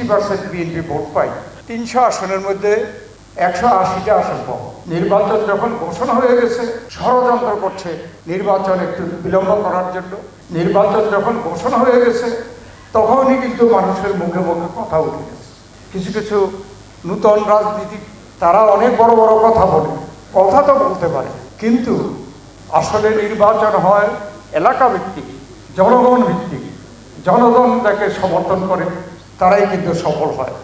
Sixty percent BNP ভোট পাই। তিনশো আসনের মধ্যে একশো আশিটা আসন পাবো নির্বাচন যখন ঘোষণা হয়ে গেছে, ষড়যন্ত্র করছে নির্বাচন একটু বিলম্ব করার জন্য। নির্বাচন যখন ঘোষণা হয়ে গেছে, তখনই কিন্তু মানুষের মুখে মুখে কথা উঠে গেছে। কিছু কিছু নূতন রাজনীতি তারা অনেক বড় বড় কথা বলে, কথা তো বলতে পারে। কিন্তু আসলে নির্বাচন হয় এলাকা ভিত্তিক, জনগণ ভিত্তিক। জনগণ তাকে সমর্থন করে। তারাই কিন্তু সফল হয়।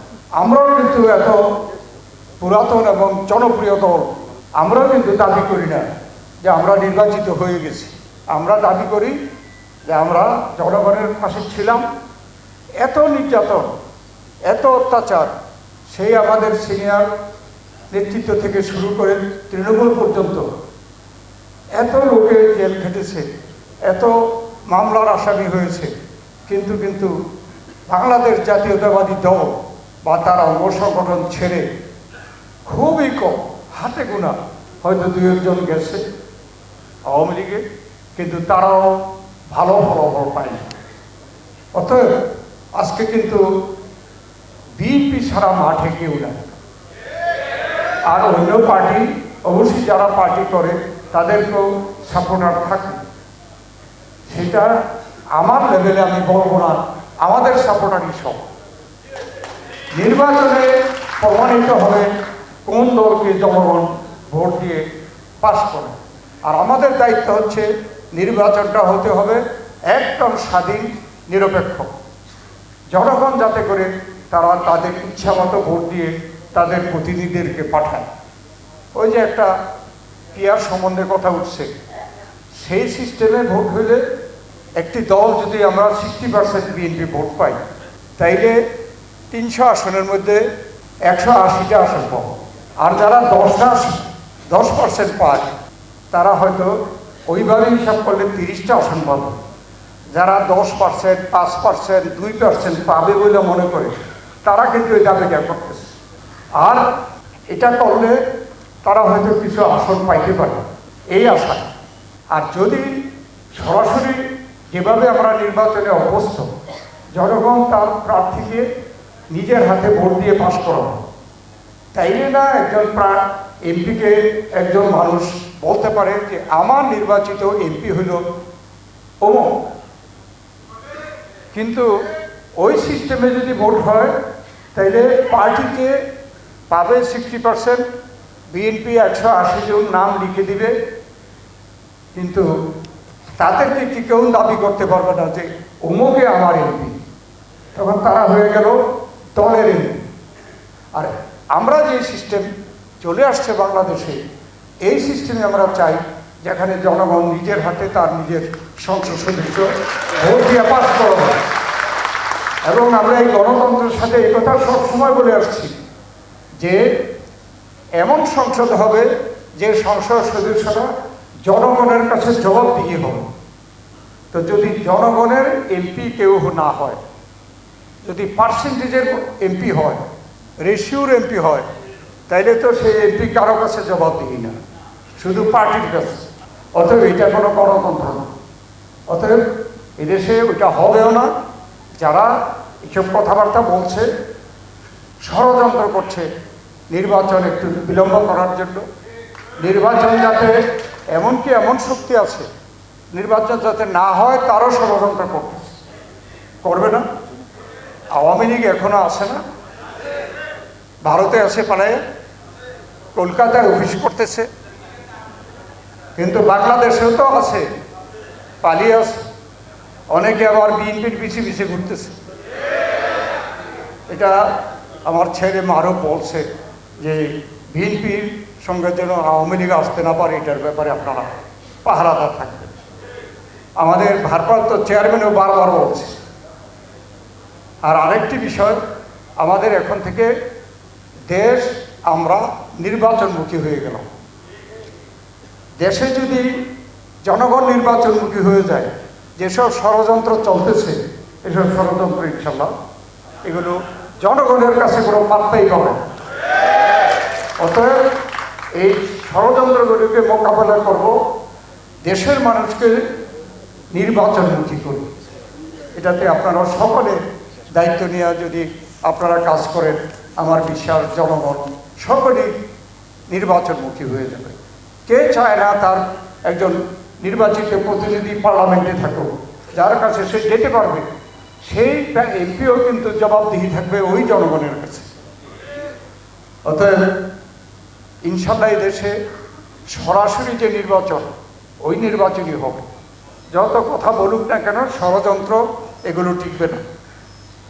আমরাও কিন্তু এত পুরাতন এবং জনপ্রিয় দল, আমরাও কিন্তু দাবি করি না যে আমরা নির্বাচিত হয়ে গেছি। আমরা দাবি করি যে আমরা জনগণের পাশে ছিলাম। এত নির্যাতন, এত অত্যাচার, সেই আমাদের সিনিয়র নেতৃত্ব থেকে শুরু করে তৃণমূল পর্যন্ত এত লোকে জেল খেটেছে, এত মামলার আসামি হয়েছে, কিন্তু কিন্তু বাংলাদেশ জাতীয়তাবাদী দল বা তার অঙ্গ সংগঠন ছেড়ে খুবই কম, হাতে গোনা হয়তো দু একজন গেছে আওয়ামী লীগে, কিন্তু তারাও ভালো ফলাফল পায়নি। অতএব আজকে কিন্তু বিএনপি ছাড়া মাঠে কেউ নাই। আর অন্য পার্টি, অবশ্যই যারা পার্টি করে, তাদেরকেও সাপোর্টার থাকে সেটা আমার লেভেলে আমি বলব না। আমাদের সাপোর্টারই সব নির্বাচনে প্রমাণিত হবে কোন দলকে জনগণ ভোট দিয়ে পাশ করে? আর আমাদের দায়িত্ব হচ্ছে নির্বাচনটা হতে হবে একদম স্বাধীন, নিরপেক্ষ। জনগণ যাতে করে তারা তাদের ইচ্ছা মতো ভোট দিয়ে তাদের প্রতিনিধিদেরকে পাঠায় ওই যে একটা পিয়ার সম্বন্ধে কথা উঠছে। সেই সিস্টেমে ভোট হইলে একটি দল যদি আমরা সিক্সটি পার্সেন্ট বিএনপি ভোট পাই, তাইলে তিনশো আসনের মধ্যে একশো আশিটা আসন পাবো। আর যারা দশটা দশ পার্সেন্ট পায়, তারা হয়তো ওইভাবে হিসাব করলে তিরিশটা আসন পাবে। যারা দশ পার্সেন্ট পাঁচ পার্সেন্ট দুই পার্সেন্ট পাবে বলে মনে করে, তারা কিন্তু এই দাবিটা করতেছে। আর এটা করলে তারা হয়তো কিছু আসন পাইতে পারে, এই আশা আর যদি সরাসরি যেভাবে আমরা নির্বাচনে অভ্যস্ত, জনগণ তার প্রার্থীকে নিজের হাতে ভোট দিয়ে পাশ করানো তাইলে না একজন প্রাণ এমপিকে একজন মানুষ বলতে পারে যে, আমার নির্বাচিত এমপি হইল অমুক কিন্তু ওই সিস্টেমে যদি ভোট হয়, তাইলে পার্টিকে পাবে সিক্সটি পার্সেন্ট বিএনপি একশো আশি জন নাম লিখে দিবে। কিন্তু তাদেরকে কি কেউ দাবি করতে পারবে না যে অমুকে আমার এমপি। তখন তারা হয়ে গেল দলের এমপি। আর আমরা যে সিস্টেম চলে আসছে বাংলাদেশে, এই সিস্টেমে আমরা চাই যেখানে জনগণ নিজের হাতে তার নিজের সংসদ সদস্য ভোট দিয়ে পাস করবে এবং আমরা এই গণতন্ত্রের সাথে এই কথা সবসময় বলে আসছি যে এমন সংসদ হবে যে সংসদ সদস্যরা জনগণের কাছে জবাবদিহি হবে। তো যদি জনগণের এমপি কেউ না হয়, যদি পার্সেন্টেজের এমপি হয় রেশিওর এমপি হয়, তাইলে তো সেই এমপি কারও কাছে জবাবদিহি না। শুধু পার্টির কাছে। অতএব এটা কোনো গণতন্ত্র না। অতএব এদেশে ওইটা হবেও না। যারা এইসব কথাবার্তা বলছে, ষড়যন্ত্র করছে, নির্বাচন একটু বিলম্ব করার জন্য। নির্বাচন যাতে এমনকি এমন শক্তি আছে, নির্বাচন যাতে না হয় তারও ষড়যন্ত্র করবে করবে না? আওয়ামী লীগ এখনও আছে না? ভারতে আছে পালায় কলকাতায় অফিস করতেছে। কিন্তু বাংলাদেশেও তো আছে, পালিয়ে আছে। অনেকে আবার বিএনপির পিছিয়ে পিছিয়ে ঘুরতেছে। এটা আমার ছেলে মারও বলছে যে বিএনপির সঙ্গে যেন আওয়ামী লীগ আসতে না পারে, এটার ব্যাপারে আপনারা পাহারাদার থাকবেন। আমাদের ভারপ্রাপ্ত চেয়ারম্যানও বারবার বলছে। আর আরেকটি বিষয়, আমাদের এখন থেকে দেশ আমরা নির্বাচনমুখী হয়ে গেলাম। দেশে যদি জনগণ নির্বাচনমুখী হয়ে যায়, যেসব ষড়যন্ত্র চলতেছে, এসব ষড়যন্ত্র ইনশাল্লাহ, এগুলো জনগণের কাছে কোনো পাত্তাই পাবে অতএব এই ষড়যন্ত্রগুলিকে মোকাবেলা করব, দেশের মানুষকে নির্বাচনমুখী করি এটাতে আপনারা সকলে দায়িত্ব নেওয়া যদি আপনারা কাজ করেন, আমার বিশ্বাস জনগণ সকলেই নির্বাচনমুখী হয়ে যাবে। কে চায় না তার একজন নির্বাচিত প্রতিনিধি পার্লামেন্টে থাকুক, যার কাছে সে যেতে পারবে, সেই এমপিও কিন্তু জবাবদিহি থাকবে ওই জনগণের কাছে। অতএব ইনশাল্লাহ দেশে সরাসরি যে নির্বাচন, ওই নির্বাচনই হবে যত কথা বলুক না কেন, ষড়যন্ত্র এগুলো টিকবে না।